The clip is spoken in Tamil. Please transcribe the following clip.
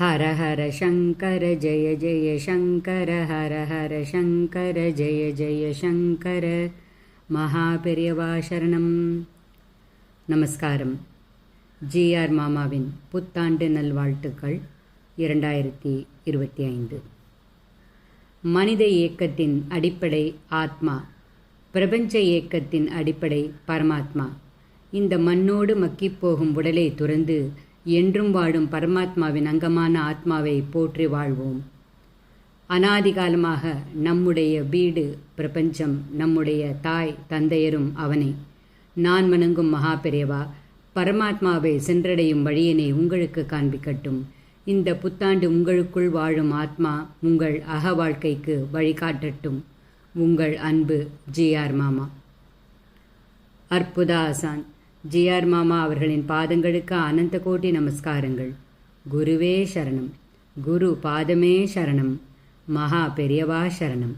ஹர ஹர சங்கர ஜெய ஜெய சங்கர ஹர ஹர சங்கர ஜெய ஜெய சங்கர. மகாபெரியவாசரணம் பெரியவா சரணம். நமஸ்காரம். ஜிஆர் மாமாவின் புத்தாண்டு நல்வாழ்த்துக்கள் இரண்டாயிரத்தி இருபத்தி ஐந்து மனித இயக்கத்தின் அடிப்படை ஆத்மா பிரபஞ்ச இயக்கத்தின் அடிப்படை பரமாத்மா. இந்த மண்ணோடு மக்கிப் போகும் உடலை துறந்து என்றும் வாழும் பரமாத்மாவின் அங்கமான ஆத்மாவை போற்றி வாழ்வோம். அனாதிகாலமாக நம்முடைய வீடு பிரபஞ்சம் நம்முடைய தாய் தந்தையரும் அவனே. நான் வணங்கும் மகாபெரியவா பரமாத்மாவை சென்றடையும் வழியினை உங்களுக்கு காண்பிக்கட்டும். இந்த புத்தாண்டு உங்களுக்குள் வாழும் ஆத்மா உங்கள் அக வாழ்க்கைக்கு வழிகாட்டட்டும். உங்கள் அன்பு ஜி ஆர் மாமா. அற்புத ஆசான். ஜிஆர் மாமா அவர்களின் பாதங்களுக்கு அனந்த கோட்டி நமஸ்காரங்கள். குருவே சரணம். குரு பாதமே சரணம். மகா பெரியவா சரணம்.